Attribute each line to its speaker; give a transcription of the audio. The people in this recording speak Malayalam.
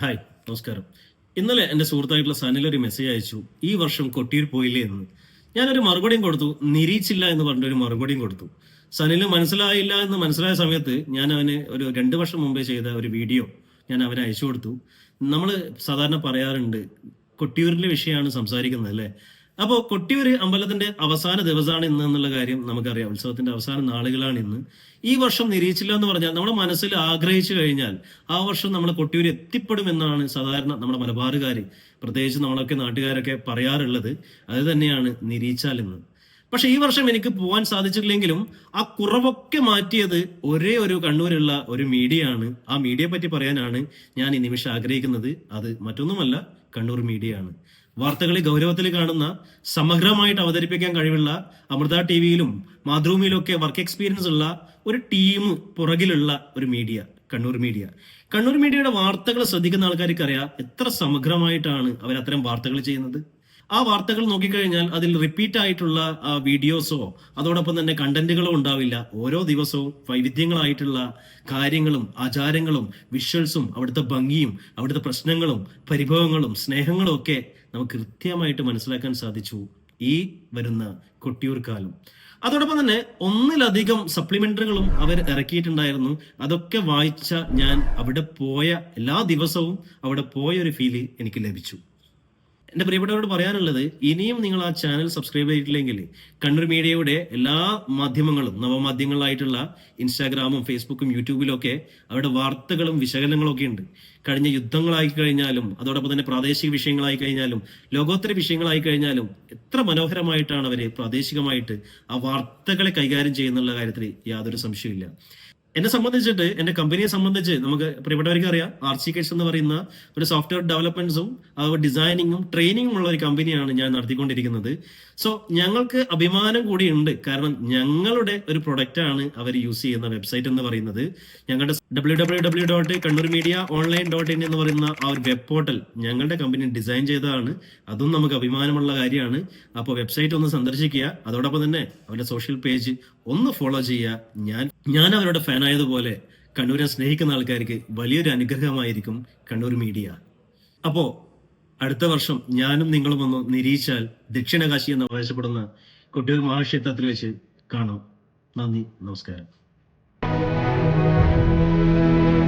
Speaker 1: ഹായ് നമസ്കാരം. ഇന്നലെ എന്റെ സുഹൃത്തായിട്ടുള്ള സനിൽ ഒരു മെസ്സേജ് അയച്ചു ഈ വർഷം കൊട്ടിയിൽ പോയില്ലേ എന്ന്. ഞാനൊരു മറുപടിയും കൊടുത്തു നിരീച്ചില്ല എന്ന് പറഞ്ഞൊരു മറുപടിയും കൊടുത്തു. സനിൽ മനസ്സിലായില്ല എന്ന് മനസ്സിലായ സമയത്ത് ഞാൻ അവന് ഒരു രണ്ട് വർഷം മുമ്പേ ചെയ്ത ഒരു വീഡിയോ ഞാൻ അവന് അയച്ചു കൊടുത്തു. നമ്മൾ സാധാരണ പറയാറുണ്ട് കൊട്ടിയൂരിലെ വിഷയമാണ് സംസാരിക്കുന്നത് അല്ലേ? അപ്പോൾ കൊട്ടിയൂർ അമ്പലത്തിന്റെ അവസാന ദിവസമാണ് ഇന്ന് എന്നുള്ള കാര്യം നമുക്കറിയാം. ഉത്സവത്തിന്റെ അവസാന നാളുകളാണ് ഇന്ന്. ഈ വർഷം നിരീക്ഷില്ല എന്ന് പറഞ്ഞാൽ നമ്മുടെ മനസ്സിൽ ആഗ്രഹിച്ചു കഴിഞ്ഞാൽ ആ വർഷം നമ്മൾ കൊട്ടിയൂർ എത്തിപ്പെടുമെന്നാണ് സാധാരണ നമ്മുടെ മലബാറുകാർ പ്രത്യേകിച്ച് നമ്മളൊക്കെ നാട്ടുകാരൊക്കെ പറയാറുള്ളത്. അത് തന്നെയാണ് നിരീച്ചാൽ എന്ന് പക്ഷെ ഈ വർഷം എനിക്ക് പോകാൻ സാധിച്ചിട്ടില്ലെങ്കിലും ആ കുറവൊക്കെ മാറ്റിയത് ഒരേ ഒരു കണ്ണൂരുള്ള ഒരു മീഡിയ ആണ് ആ മീഡിയയെ പറ്റി പറയാനാണ് ഞാൻ ഈ നിമിഷം ആഗ്രഹിക്കുന്നത്. അത് മറ്റൊന്നുമല്ല കണ്ണൂർ മീഡിയ ആണ് വാർത്തകളെ ഗൗരവത്തിൽ കാണുന്ന സമഗ്രമായിട്ട് അവതരിപ്പിക്കാൻ കഴിവുള്ള അമൃത ടി വിയിലും മാതൃഭൂമിയിലും ഒക്കെ വർക്ക് എക്സ്പീരിയൻസ് ഉള്ള ഒരു ടീം പുറകിലുള്ള ഒരു മീഡിയ കണ്ണൂർ മീഡിയ കണ്ണൂർ മീഡിയയുടെ വാർത്തകൾ ശ്രദ്ധിക്കുന്ന ആൾക്കാർക്ക് അറിയാം എത്ര സമഗ്രമായിട്ടാണ് അവർ അത്തരം വാർത്തകൾ ചെയ്യുന്നത്. ആ വാർത്തകൾ നോക്കിക്കഴിഞ്ഞാൽ അതിൽ റിപ്പീറ്റ് ആയിട്ടുള്ള വീഡിയോസോ അതോടൊപ്പം തന്നെ കണ്ടന്റുകളോ ഉണ്ടാവില്ല. ഓരോ ദിവസവും വൈവിധ്യങ്ങളായിട്ടുള്ള കാര്യങ്ങളും ആചാരങ്ങളും വിഷ്വൽസും അവിടുത്തെ ഭംഗിയും അവിടുത്തെ പ്രശ്നങ്ങളും പരിഭവങ്ങളും സ്നേഹങ്ങളും ഒക്കെ നമുക്ക് കൃത്യമായിട്ട് മനസ്സിലാക്കാൻ സാധിച്ചു ഈ വരുന്ന കൊട്ടിയൂർ കാലം അതോടൊപ്പം തന്നെ ഒന്നിലധികം സപ്ലിമെന്ററികളും അവർ ഇറക്കിയിട്ടുണ്ടായിരുന്നു. അതൊക്കെ വായിച്ച ഞാൻ അവിടെ പോയ എല്ലാ ദിവസവും അവിടെ പോയ ഒരു ഫീൽ എനിക്ക് ലഭിച്ചു. എന്റെ പ്രിയപ്പെട്ടവരോട് പറയാനുള്ളത് ഇനിയും നിങ്ങൾ ആ ചാനൽ സബ്സ്ക്രൈബ് ചെയ്തിട്ടില്ലെങ്കിൽ കണ്ണൂർ മീഡിയയുടെ എല്ലാ മാധ്യമങ്ങളും നവമാധ്യമങ്ങളായിട്ടുള്ള ഇൻസ്റ്റാഗ്രാമും ഫേസ്ബുക്കും യൂട്യൂബിലും ഒക്കെ അവരുടെ വാർത്തകളും വിശകലനങ്ങളും ഒക്കെ ഉണ്ട്. കഴിഞ്ഞ യുദ്ധങ്ങളായി കഴിഞ്ഞാലും അതോടൊപ്പം തന്നെ പ്രാദേശിക വിഷയങ്ങളായി കഴിഞ്ഞാലും ലോകോത്തര വിഷയങ്ങളായി കഴിഞ്ഞാലും എത്ര മനോഹരമായിട്ടാണ് അവർ പ്രാദേശികമായിട്ട് ആ വാർത്തകളെ കൈകാര്യം ചെയ്യുന്നുള്ള കാര്യത്തിൽ യാതൊരു സംശയമില്ല എന്നെ സംബന്ധിച്ചിട്ട് എന്റെ കമ്പനിയെ സംബന്ധിച്ച് നമുക്ക് പ്രിയപ്പെട്ടവർക്ക് അറിയാം ആർസിക്കേഴ്സ് എന്ന് പറയുന്ന ഒരു സോഫ്റ്റ്വെയർ ഡെവലപ്മെന്റ്സും ഡിസൈനിങ്ങും ട്രെയിനിങ്ങും ഉള്ള ഒരു കമ്പനിയാണ് ഞാൻ നടത്തിക്കൊണ്ടിരിക്കുന്നത്. സോ ഞങ്ങൾക്ക് അഭിമാനം കൂടിയുണ്ട്. കാരണം ഞങ്ങളുടെ ഒരു പ്രൊഡക്റ്റ് ആണ് അവർ യൂസ് ചെയ്യുന്ന വെബ്സൈറ്റ് എന്ന് പറയുന്നത്. ഞങ്ങളുടെ W W W dot Kannur media online dot in എന്ന് പറയുന്ന ആ ഒരു വെബ് പോർട്ടൽ ഞങ്ങളുടെ കമ്പനി ഡിസൈൻ ചെയ്തതാണ്. അതും നമുക്ക് അഭിമാനമുള്ള കാര്യമാണ്. അപ്പോൾ വെബ്സൈറ്റ് ഒന്ന് സന്ദർശിക്കുക. അതോടൊപ്പം തന്നെ അവരുടെ സോഷ്യൽ പേജ് ഒന്ന് ഫോളോ ചെയ്യുക. ഞാൻ ഞാൻ അവരുടെ ഫാൻ ആയതുപോലെ കണ്ണൂരെ സ്നേഹിക്കുന്ന ആൾക്കാർക്ക് വലിയൊരു അനുഗ്രഹമായിരിക്കും കണ്ണൂർ മീഡിയ. അപ്പോൾ അടുത്ത വർഷം ഞാനും നിങ്ങളും ഒന്ന് നിരീക്ഷിച്ചാൽ ദക്ഷിണകാശി എന്ന് അവകാശപ്പെടുന്ന കൊട്ടിയൂർ മഹാക്ഷേത്രത്തിൽ വെച്ച് കാണാം. നന്ദി നമസ്കാരം. Thank you.